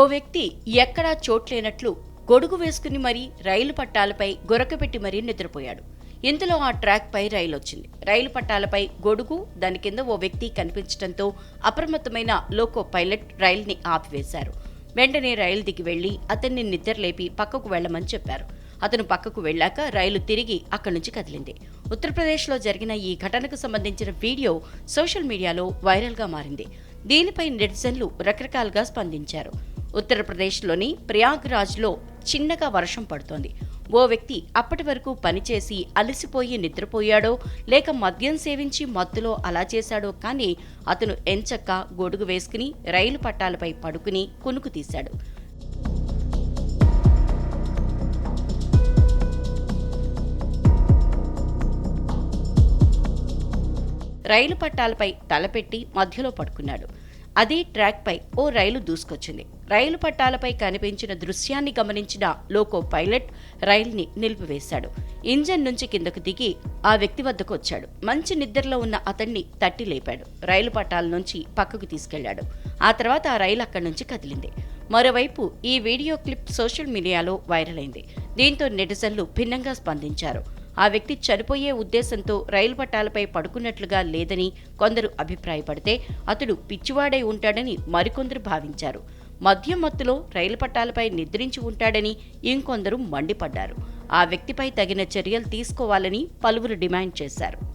ఓ వ్యక్తి ఎక్కడా చోట్లేనట్లు గొడుగు వేసుకుని మరీ రైలు పట్టాలపై గొరకపెట్టి మరీ నిద్రపోయాడు. ఇంతలో ఆ ట్రాక్ పై రైలు వచ్చింది రైలు పట్టాలపై గొడుగు దాని కింద ఓ వ్యక్తి కనిపించడంతో అప్రమత్తమైన లోకో పైలట్ రైల్ని ఆపివేశారు. వెంటనే రైలు దిగి వెళ్ళి అతన్ని నిద్రలేపి పక్కకు వెళ్ళమని చెప్పారు. అతను పక్కకు వెళ్ళాక రైలు తిరిగి అక్కడి నుంచి కదిలింది. ఉత్తరప్రదేశ్లో జరిగిన ఈ ఘటనకు సంబంధించిన వీడియో సోషల్ మీడియాలో వైరల్గా మారింది. దీనిపై నెటిజన్లు రకరకాలుగా స్పందించారు. ఉత్తరప్రదేశ్లోని ప్రయాగ్రాజ్లో చిన్నగా వర్షం పడుతోంది. ఓ వ్యక్తి అప్పటి వరకు పనిచేసి అలసిపోయి నిద్రపోయాడో లేక మద్యం సేవించి మత్తులో అలా చేశాడో కానీ అతను ఎంచక్క గొడుగు వేసుకుని రైలు పట్టాలపై పడుకుని కునుకు తీశాడు. రైలు పట్టాలపై తలపెట్టి మధ్యలో పడుకున్నాడు. అదే ట్రాక్పై ఓ రైలు దూసుకొచ్చింది. రైలు పట్టాలపై కనిపించిన దృశ్యాన్ని గమనించిన లోకో పైలట్ రైల్ని నిలిపివేశాడు. ఇంజన్ నుంచి కిందకు దిగి ఆ వ్యక్తి వద్దకు వచ్చాడు. మంచి నిద్రలో ఉన్న అతన్ని తట్టి లేపాడు. రైలు పట్టాల నుంచి పక్కకు తీసుకెళ్ళాడు. ఆ తర్వాత ఆ రైలు అక్కడి నుంచి కదిలింది. మరోవైపు ఈ వీడియో క్లిప్ సోషల్ మీడియాలో వైరల్ అయింది. దీంతో నెటిజన్లు భిన్నంగా స్పందించారు. ఆ వ్యక్తి చనిపోయే ఉద్దేశంతో రైలు పట్టాలపై పడుకున్నట్లుగా లేదని కొందరు అభిప్రాయపడితే అతడు పిచ్చివాడై ఉంటాడని మరికొందరు భావించారు. మద్యం మత్తులో రైలు పట్టాలపై నిద్రించి ఉంటాడని ఇంకొందరు మండిపడ్డారు. ఆ వ్యక్తిపై తగిన చర్యలు తీసుకోవాలని పలువురు డిమాండ్ చేశారు.